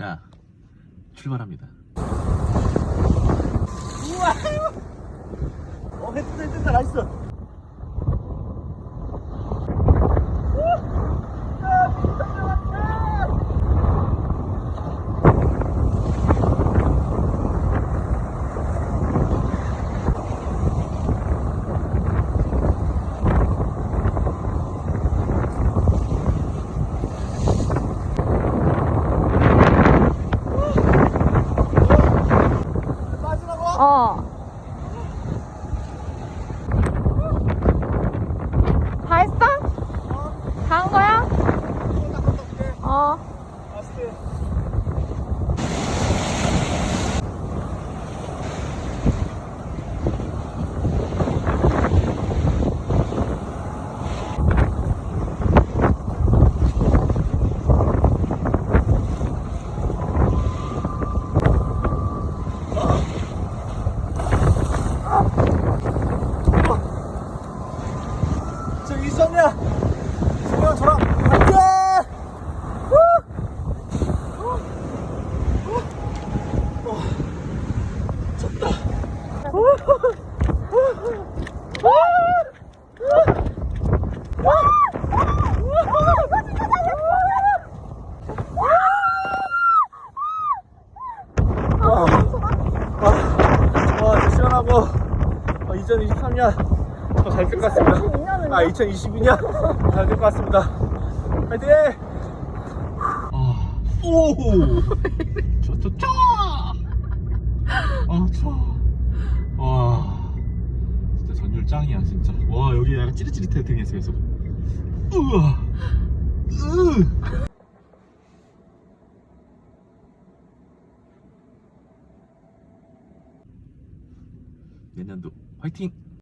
자, 출발합니다. 어, 했다, 했다, 나이스. 어. 다 했어? 다 한 거야? 어. 있었냐? 승현 저랑 갈게! 와, 저 시원하고 어, 2023년 잘될 것 같습니다. 아, 2022년 잘될 것 같습니다. 파이팅! 아, 오! 저, 저, 저! 아, 저. 와. 진짜 전율 짱이야, 진짜. 와, 여기 약간 찌릿찌릿해, 등에서 계속. 우와! 으! 내년도 화이팅!